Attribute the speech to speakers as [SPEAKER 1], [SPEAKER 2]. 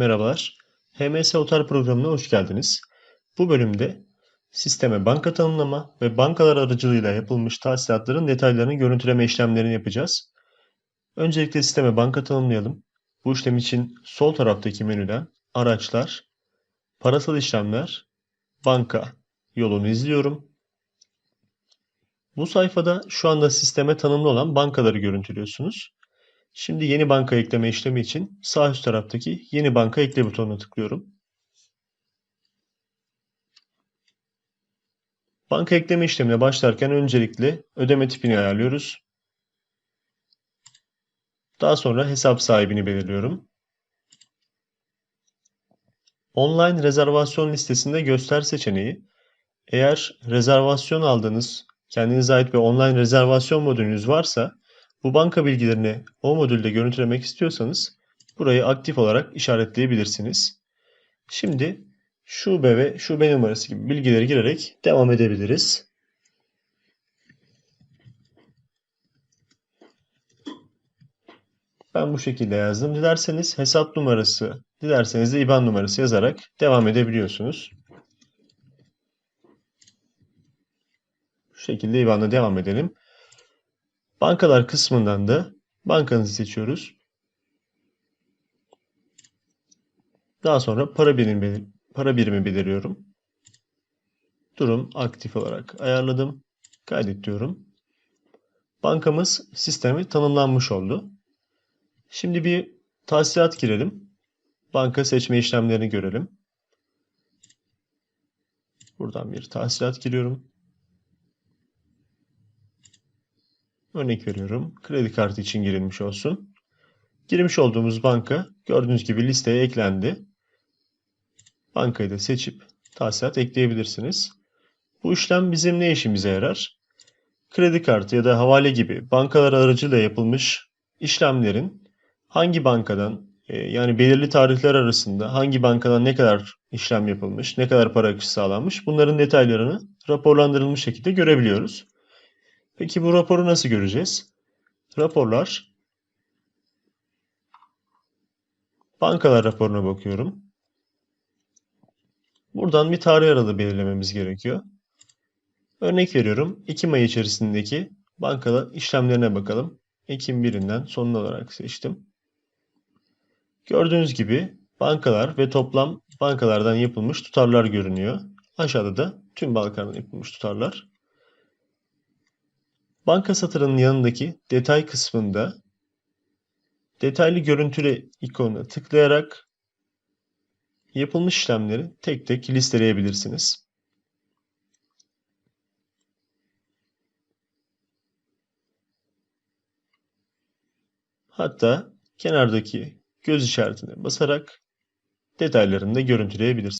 [SPEAKER 1] Merhabalar. HMS Otel programına hoş geldiniz. Bu bölümde sisteme banka tanımlama ve bankalar aracılığıyla yapılmış tahsilatların detaylarını görüntüleme işlemlerini yapacağız. Öncelikle sisteme banka tanımlayalım. Bu işlem için sol taraftaki menüden araçlar, parasal işlemler, banka yolunu izliyorum. Bu sayfada şu anda sisteme tanımlı olan bankaları görüntülüyorsunuz. Şimdi yeni banka ekleme işlemi için sağ üst taraftaki yeni banka ekle butonuna tıklıyorum. Banka ekleme işlemine başlarken öncelikle ödeme tipini ayarlıyoruz. Daha sonra hesap sahibini belirliyorum. Online rezervasyon listesinde göster seçeneği eğer rezervasyon aldığınız kendinize ait bir online rezervasyon modülünüz varsa bu banka bilgilerini o modülde görüntülemek istiyorsanız burayı aktif olarak işaretleyebilirsiniz. Şimdi şube ve şube numarası gibi bilgileri girerek devam edebiliriz. Ben bu şekilde yazdım. Dilerseniz hesap numarası, dilerseniz de IBAN numarası yazarak devam edebiliyorsunuz. Şu şekilde IBAN'la devam edelim. Bankalar kısmından da bankanızı seçiyoruz. Daha sonra para birimi, para birimi belirliyorum. Durum aktif olarak ayarladım. Kaydet diyorum. Bankamız sistemi tanımlanmış oldu. Şimdi bir tahsilat girelim. Banka seçme işlemlerini görelim. Buradan bir tahsilat giriyorum. Örnek veriyorum. Kredi kartı için girilmiş olsun. Girmiş olduğumuz banka gördüğünüz gibi listeye eklendi. Bankayı da seçip tahsilat ekleyebilirsiniz. Bu işlem bizim ne işimize yarar? Kredi kartı ya da havale gibi bankalar aracılığıyla yapılmış işlemlerin hangi bankadan e, yani belirli tarihler arasında hangi bankadan ne kadar işlem yapılmış, ne kadar para akışı sağlanmış bunların detaylarını raporlandırılmış şekilde görebiliyoruz. Peki bu raporu nasıl göreceğiz? Raporlar bankalar raporuna bakıyorum. Buradan bir tarih aralığı belirlememiz gerekiyor. Örnek veriyorum. Ekim ayı içerisindeki bankalar işlemlerine bakalım. Ekim 1'inden sonuna olarak seçtim. Gördüğünüz gibi bankalar ve toplam bankalardan yapılmış tutarlar görünüyor. Aşağıda da tüm bankalardan yapılmış tutarlar. Banka satırının yanındaki detay kısmında detaylı görüntüle ikonuna tıklayarak yapılmış işlemleri tek tek listeleyebilirsiniz. Hatta kenardaki göz işaretine basarak detaylarını da görüntüleyebilirsiniz.